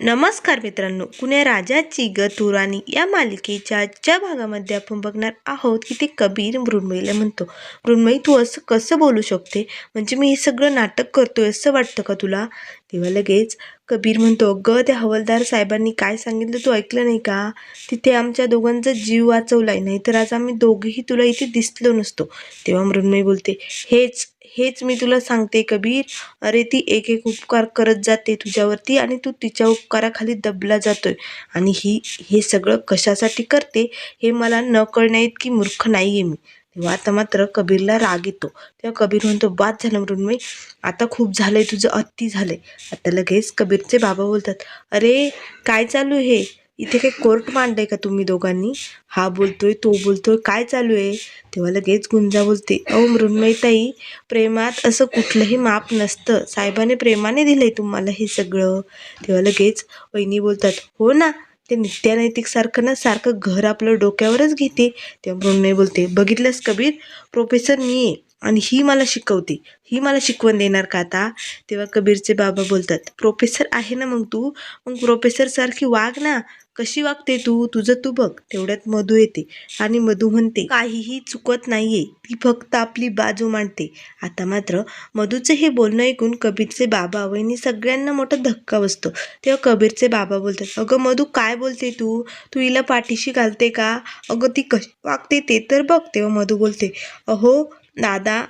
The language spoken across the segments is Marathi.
नमस्कार मित्रांनो कुण्या राजाची ग तुराणी या मालिकेच्या आजच्या भागामध्ये आपण बघणार आहोत की ते कबीर मृण्मयीला म्हणतो. मृण्मयी तू असं कसं बोलू शकते? म्हणजे मी हे सगळं नाटक करतोय असं वाटतं का तुला? तेव्हा लगेच कबीर म्हणतो ग त्या हवालदार साहेबांनी काय सांगितलं तू ऐकलं नाही का? तिथे आमच्या दोघांचा जीव वाचवलाय नाही तर आज आम्ही दोघेही तुला इथे दिसलो नसतो. तेव्हा मृण्मयी बोलते हेच हेच मी तुला सांगते कबीर. अरे ती एक एक उपकार करत जाते तुझ्यावरती आणि तू तिच्या उपकाराखाली दबला जातोय. आणि ही हे सगळं कशासाठी करते हे मला न कळण्या इतकी मूर्ख नाही आहे मी. तेव्हा आता मात्र कबीरला राग येतो. तेव्हा कबीर म्हणतो बाद झालं मृण्मयी आता खूप झालंय तुझं अति झालंय. आता लगेच कबीरचे बाबा बोलतात अरे काय चालू आहे? हे इथे काही कोर्ट मांडलंय का तुम्ही दोघांनी? हा बोलतोय तो बोलतोय काय चालू आहे? तेव्हा लगेच गुंजा बोलते अहो मृण्मयताई प्रेमात असं कुठलंही माप नसतं. साहेबाने प्रेमाने दिलंय तुम्हाला हे सगळं. तेव्हा लगेच वहिनी बोलतात हो ना ते नित्यानैतिक सारखं ना सारखं घर आपलं डोक्यावरच घेते. तेव्हा मृण्मयी बोलते बघितलंस कबीर? प्रोफेसर मी आहे आणि ही मला शिकवते. ही मला शिकवण देणार का आता? तेव्हा कबीरचे बाबा बोलतात प्रोफेसर आहे ना मग तू? मग प्रोफेसर सारखी वाग ना. कशी वागते तू? तुझं तू बघ. तेवढ्यात मधू येते आणि मधू म्हणते काहीही चुकत नाहीये. ती फक्त आपली बाजू मांडते. आता मात्र मधूचं हे बोलणं ऐकून कबीरचे बाबा वहिनी सगळ्यांना मोठा धक्का बसतो. तेव्हा कबीरचे बाबा बोलतात अगं मधू काय बोलते तू? तू हिला पाठीशी घालते का? अगं ती कशी वागते ते तर बघ. तेव्हा मधू बोलते अहो दादा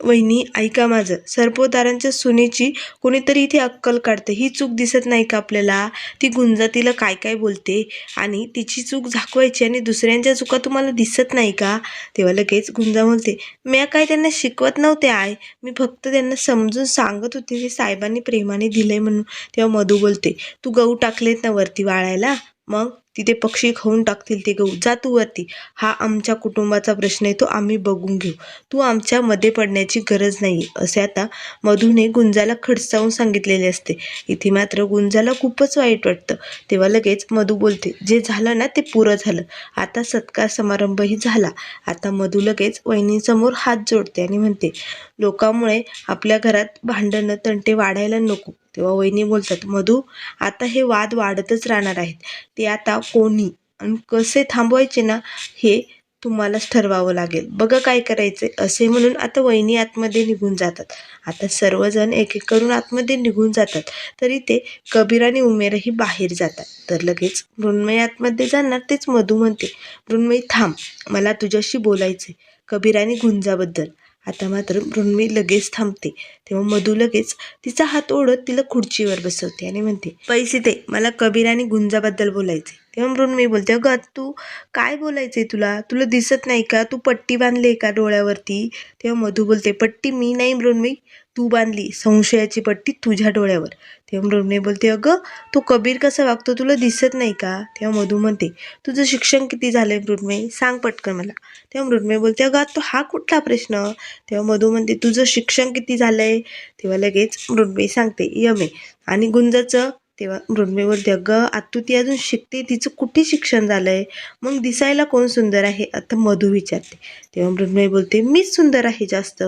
वहिनी ऐका माझं. सरपोतदारांच्या सुनेची कोणीतरी इथे अक्कल काढते. ही चूक दिसत नाही का आपल्याला? ती गुंजा तिला काय काय बोलते? आणि तिची चूक झाकवायची आणि दुसऱ्यांच्या चुका तुम्हाला दिसत नाही का? तेव्हा लगेच गुंजा बोलते मी काय त्यांना शिकवत नव्हते आय मी फक्त त्यांना समजून सांगत होते ते साहेबांनी प्रेमाने दिलंय म्हणून. तेव्हा मधू बोलते तू गहू टाकलेत ना वरती वाळायला? मग? तिथे पक्षी खाऊन टाकतील ते गहू. जा तू वरती. हा आमच्या कुटुंबाचा प्रश्न आहे तो आम्ही बघून घेऊ. तू आमच्या मध्ये पडण्याची गरज नाही असे आता मधूने गुंजाला खडसावून सांगितलेले असते. इथे मात्र गुंजाला खूपच वाईट वाटतं. तेव्हा लगेच मधू बोलते जे झालं ना ते पुरं झालं. आता सत्कार समारंभही झाला. आता मधू लगेच वहिनींसमोर हात जोडते आणि म्हणते लोकांमुळे आपल्या घरात भांडणं तंटे वाढायला नको. तेव्हा वहिनी बोलतात मधू आता हे वाद वाढतच राहणार आहेत. ते आता कोणी आणि कसे थांबवायचे ना हे तुम्हालाच ठरवावं लागेल. बघा काय करायचे असे म्हणून आता वहिनी आतमध्ये निघून जातात. आता सर्वजण एक एक करून आतमध्ये निघून जातात. तरी ते कबीर आणि उमेरही बाहेर जातात. तर लगेच मृण्मयी आतमध्ये जाणार तेच मधू म्हणते मृण्मयी थांब. मला तुझ्याशी बोलायचे कबीर आणि गुंजाबद्दल. आता मात्र मृण्मी लगेच थांबते. तेव्हा मधू लगेच तिचा हात ओढत तिला खुर्चीवर बसवते आणि म्हणते पैसे ते मला कबीर आणि गुंजाबद्दल बोलायचे तेव्हा मृण्मयी बोलते अगं तू काय बोलायचं आहे तुला? तुला दिसत नाही का? तू पट्टी बांधली का डोळ्यावरती? तेव्हा मधू बोलते पट्टी मी नाही मृण्मयी तू बांधली संशयाची पट्टी तुझ्या डोळ्यावर. तेव्हा मृण्मयी बोलते अगं तो कबीर कसा वागतो? तुला दिसत नाही का? तेव्हा मधू म्हणते तुझं शिक्षण किती झालंय मृण्मयी सांग पटकन मला. तेव्हा मृण्मयी बोलते अगं तो हा कुठला प्रश्न? तेव्हा मधू म्हणते तुझं शिक्षण किती झालंय? तेव्हा लगेच मृण्मयी सांगते यमे आणि गुंजाचं तेव्हा मृण्मयी बोलते अगं आत्तू ती अजून शिकते तिचं कुठे शिक्षण झालं आहे मग दिसायला कोण सुंदर आहे? आता मधू विचारते. तेव्हा मृण्मयी बोलते मीच सुंदर आहे जास्त.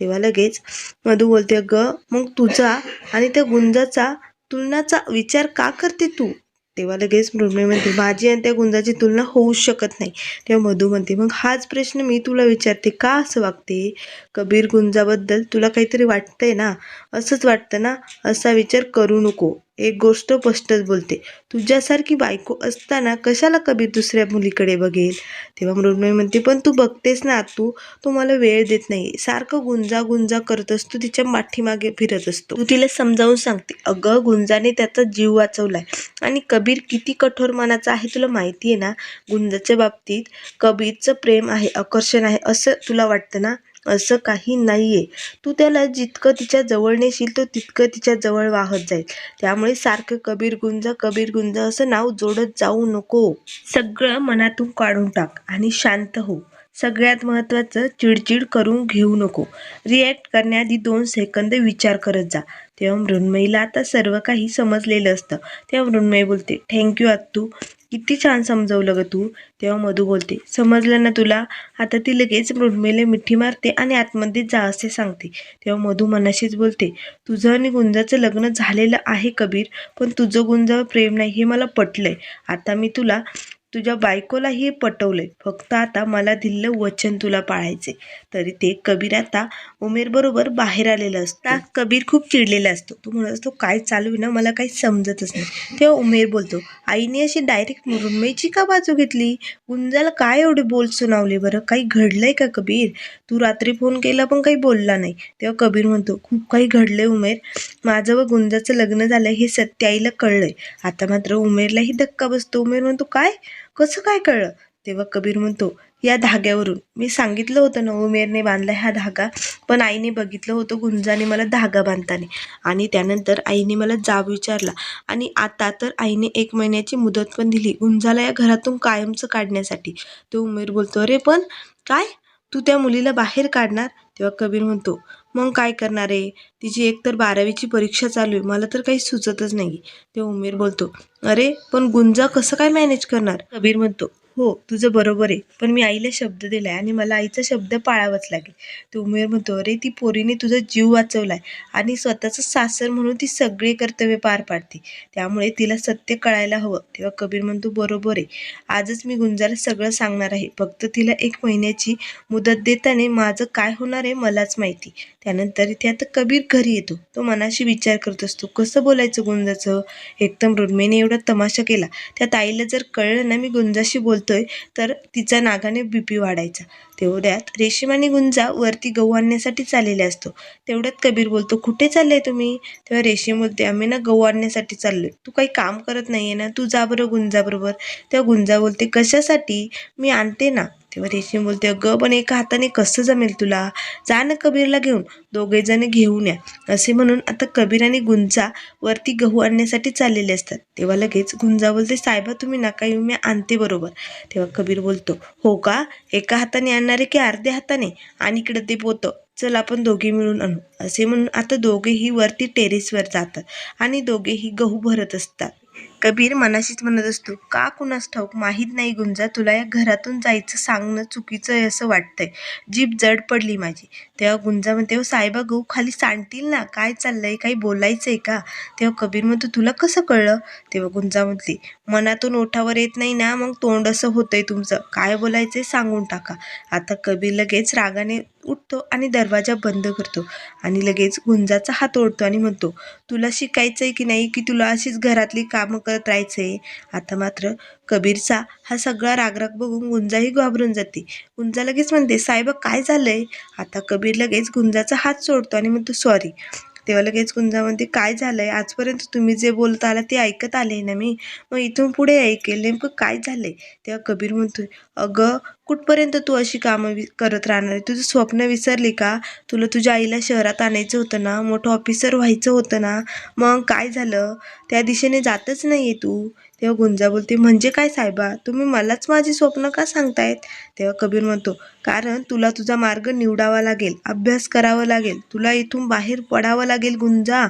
तेव्हा लगेच मधू बोलते अगं मग तुझा आणि त्या गुंजाचा तुलनाचा विचार का करते तू? तेव्हा लगेच मृण्मयी म्हणते माझी आणि त्या गुंजाची तुलना होऊ शकत नाही. तेव्हा मधू म्हणते मग हाच प्रश्न मी तुला विचारते का असं वागते? कबीर गुंजाबद्दल तुला काहीतरी वाटतंय ना? असंच वाटतं ना? असा विचार करू नको. एक गोष्ट स्पष्टच बोलते. तुझ्यासारखी बायको असताना कशाला कबीर दुसऱ्या मुलीकडे बघेल? तेव्हा मृण्मयी म्हणते पण तू बघतेस ना तू तो मला वेळ देत नाही. सारखं गुंजा गुंजा करत असतो तिच्या माठीमागे फिरत असतो. तू तिला समजावून सांगते अगं गुंजाने त्याचा जीव वाचवलाय आणि कबीर किती कठोर मनाचा आहे तुला माहिती आहे ना? गुंजाच्या बाबतीत कबीरचं प्रेम आहे आकर्षण आहे असं तुला वाटतं ना? असं काही नाही आहे तू त्याला जितकं तिच्या जवळ नेशील तो तितकं तिच्या जवळ वाहत जाईल. त्यामुळे सारखं कबीर गुंज कबीर गुंज असं नाव जोडत जाऊ नको. सगळं मनातून काढून टाक आणि शांत हो. सगळ्यात महत्त्वाचं चिडचिड करून घेऊ नको. रिॲक्ट करण्याआधी दोन सेकंद विचार करत जा. तेव्हा मृण्मयीला आता सर्व काही समजलेलं असतं. तेव्हा मृण्मयी बोलते थँक्यू आत्तू. किती छान समजवलं गं तू. तेव्हा मधू बोलते समजलं ना तुला? आता ती लगेच मृण्मयीला मिठी मारते आणि आतमध्ये जा असे सांगते. तेव्हा मधू मनाशीच बोलते तुझं आणि गुंजाचं लग्न झालेलं आहे कबीर पण तुझं गुंजावर प्रेम नाही हे मला पटलंय. आता मी तुला तुझ्या बायकोला हे पटवले फक्त आता मला दिलेलं वचन तुला पाळायचे तरी ते कबीर आता उमेर बरोबर बाहेर आलेलं असतं. कबीर खूप चिडलेला असतो. तो म्हणत असतो काय चालू आहे ना? मला काही समजतच नाही. तेव्हा उमेर बोलतो आईने अशी डायरेक्ट मृण्मयीची का बाजू घेतली? गुंजाला काय एवढे बोल सुनावले बरं? काही घडलंय का कबीर? तू रात्री फोन केला पण काही बोलला नाही. तेव्हा कबीर म्हणतो खूप काही घडलंय उमेर. माझं व गुंजाचं लग्न झालं हे सत्य आईला कळलंय. आता मात्र उमेरलाही धक्का बसतो. उमेर म्हणतो काय? कसं काय कळलं? तेव्हा कबीर म्हणतो या धाग्यावरून. मी सांगितलं होतं ना उमेरने बांधला हा धागा पण आईने बघितलं होतं गुंजाने मला धागा बांधताना. आणि त्यानंतर आईने मला जाब विचारला. आणि आता तर आईने एक महिन्याची मुदत पण दिली गुंजाला या घरातून कायमचं काढण्यासाठी. तो उमेर बोलतो अरे पण काय? तू त्या मुलीला बाहेर काढणार? तेव्हा कबीर म्हणतो मग काय करणार आहे? तिची एकतर बारावीची परीक्षा चालू आहे. मला तर काही सुचतच नाही. ते उमेर बोलतो अरे पण गुंजा कसं काय मॅनेज करणार? कबीर म्हणतो हो तुझं बरोबर आहे. पण मी आईला शब्द दिलाय आणि मला आईचा शब्द पाळावाच लागेल. ते उमेर म्हणतो अरे ती पोरीने तुझा जीव वाचवलाय आणि स्वतःचं सासर म्हणून ती सगळी कर्तव्य पार पाडते. त्यामुळे तिला सत्य कळायला हवं. तेव्हा कबीर म्हणतो बरोबर आहे. आजच मी गुंजाला सगळं सांगणार आहे. फक्त तिला एक महिन्याची मुदत देताना माझं काय होणार आहे मलाच माहिती. त्यानंतर इथे आता कबीर घरी येतो. तो मनाशी विचार करत असतो कसं बोलायचं गुंजाचं? एकदम रुद्मेने एवढा तमाशा केला. त्या ताईला जर कळलं ना मी गुंजाशी बोलतोय तर तिचा नागाने बीपी वाढायचा. तेवढ्यात रेशीम आणि गुंजा वरती गहू आणण्यासाठी चाललेले असतो. तेवढ्यात कबीर बोलतो कुठे चालले तुम्ही? तेव्हा रेशीम बोलते आम्ही ना गहू आणण्यासाठी चाललोय. तू काही काम करत नाहीये ना? तू जा बरं गुंजाबरोबर. तेव्हा गुंजा बोलते कशासाठी? मी आणते ना. तेव्हा रेशीम बोलते अगं पण एका हाताने कसं जमेल तुला? जा ना कबीरला घेऊन दोघेजण घेऊन या. असे म्हणून आता कबीर आणि गुंजा वरती गहू आणण्यासाठी चाललेले असतात. तेव्हा लगेच गुंजा बोलते साहेबा तुम्ही नका येऊ मी आणते बरोबर. तेव्हा कबीर बोलतो हो का? एका हाताने आणणारे की अर्ध्या हाताने? आणि इकडं ते पोतं. चल आपण दोघे मिळून आणू. असे म्हणून आता दोघेही वरती टेरेसवर जातात आणि दोघेही गहू भरत असतात. कबीर मनाशीच म्हणत असतो का कुणास ठाऊक माहीत नाही गुंजा तुला या घरातून जायचं सांगणं चुकीचं आहे असं वाटतंय. जीभ जड पडली माझी. तेव्हा गुंजा म्हणते "हो साहेबा गहू खाली सांडतील ना? काय चाललंय? काही बोलायचंय का? तेव्हा कबीर म्हणतो तुला कसं कळलं? तेव्हा गुंजा म्हणते मनातून ओठावर येत नाही ना मग तोंड असं होतंय तुमचं. काय बोलायचंय सांगून टाका. आता कबीर लगेच रागाने उठतो आणि दरवाजा बंद करतो आणि लगेच गुंजाचा हात ओढतो आणि म्हणतो तुला शिकायचंय की नाही की तुला अशीच घरातली कामं करत राहायचे आता मात्र कबीरचा हा सगळा रागराग बघून गुंजाही घाबरून जाते. गुंजा लगेच म्हणते साहेबा काय झालंय? आता कबीर लगेच गुंजाचा हात सोडतो आणि म्हणतो सॉरी तेव्हा लगेच कुंजा म्हणते काय आहे आजपर्यंत तुम्ही जे बोलता आला ते ऐकत आले ना मी. मग इथून पुढे ऐकेल नेमकं काय झालं आहे तेव्हा कबीर म्हणतोय अगं कुठपर्यंत तू अशी कामं वि करत राहणार आहे? तुझं स्वप्न विसरली का? तुला तुझ्या आईला शहरात आणायचं होतं ना? मोठं ऑफिसर व्हायचं होतं ना? मग काय झालं? त्या दिशेने जातच नाही आहे तू. तेव्हा गुंजा बोलते म्हणजे काय साहेबा? तुम्ही मलाच माझी स्वप्न का सांगतायत? तेव्हा कबीर म्हणतो कारण तुला तुझा मार्ग निवडावा लागेल अभ्यास करावा लागेल तुला इथून बाहेर पडावं लागेल गुंजा.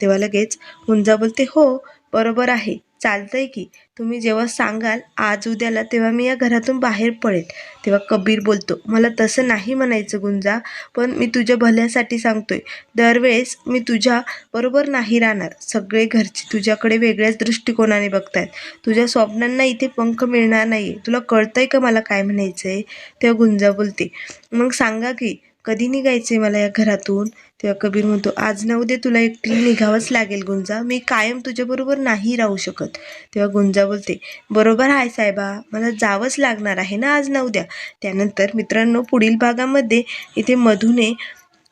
तेव्हा लगेच गुंजा बोलते हो बरोबर आहे. चालतंय की. तुम्ही जेव्हा सांगाल आज उद्याला तेव्हा मी या घरातून बाहेर पडेल. तेव्हा कबीर बोलतो मला तसं नाही म्हणायचं गुंजा पण मी तुझ्या भल्यासाठी सांगतोय. दरवेळेस मी तुझ्या बरोबर नाही राहणार. सगळे घरचे तुझ्याकडे वेगळ्याच दृष्टिकोनाने बघतायत. तुझ्या स्वप्नांना इथे पंख मिळणार नाही तुला कळतंय का मला काय म्हणायचं आहे तेव्हा गुंजा बोलते मग सांगा की कधी निघायचंय मला या घरातून? तेव्हा कबीर म्हणतो आज ना उद्या तुला एकटी निघावंच लागेल गुंजा. मी कायम तुझ्याबरोबर नाही राहू शकत. तेव्हा गुंजा बोलते बरोबर आहे साहेबा मला जावंच लागणार आहे ना आज ना उद्या. त्यानंतर मित्रांनो पुढील भागामध्ये इथे मधूने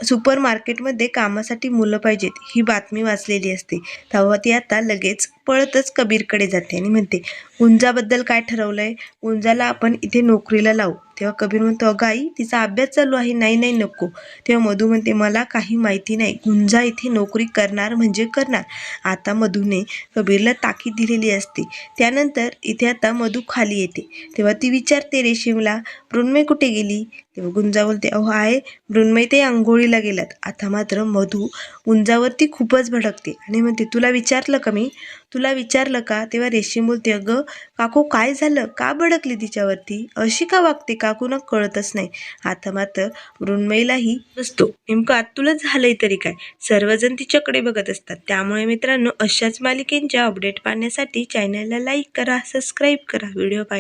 सुपर मार्केटमध्ये कामासाठी मुलं पाहिजेत ही बातमी वाचलेली असते. तेव्हा ती आता लगेच पळतच कबीरकडे जाते आणि म्हणते गुंजाबद्दल काय ठरवलं आहे गुंजाला आपण इथे नोकरीला लावू. तेव्हा कबीर म्हणतो अगं आई तिचा अभ्यास चालू आहे. नाही नाही नको. तेव्हा मधू म्हणते मला काही माहिती नाही. गुंजा इथे नोकरी करणार म्हणजे करणार. आता मधूने कबीरला ताकीद दिलेली असते. त्यानंतर इथे आता मधू खाली येते. तेव्हा ती विचारते रेशीमला मृण्मय कुठे गेली? तेव्हा गुंजा बोलते अहो आहे. मृण्मय ते आंघोळीला गेलात. आता मात्र मधू गुंजावरती खूपच भडकते. आणि म्हणते तुला विचारलं का मी? तुला विचारलं का? तेव्हा रेशीम बोलते अगं काकू काय झालं? का भडकली तिच्यावरती? अशी का वागते काकूना कळतच नाही. आता मात्र मृण्मयीलाही नसतो. नेमकं आत तुला झालंय तरी काय? सर्वजण तिच्याकडे बघत असतात. त्यामुळे मित्रांनो अशाच मालिकेंच्या अपडेट पाहण्यासाठी चॅनलला लाईक करा सबस्क्राईब करा. व्हिडिओ पाहिजे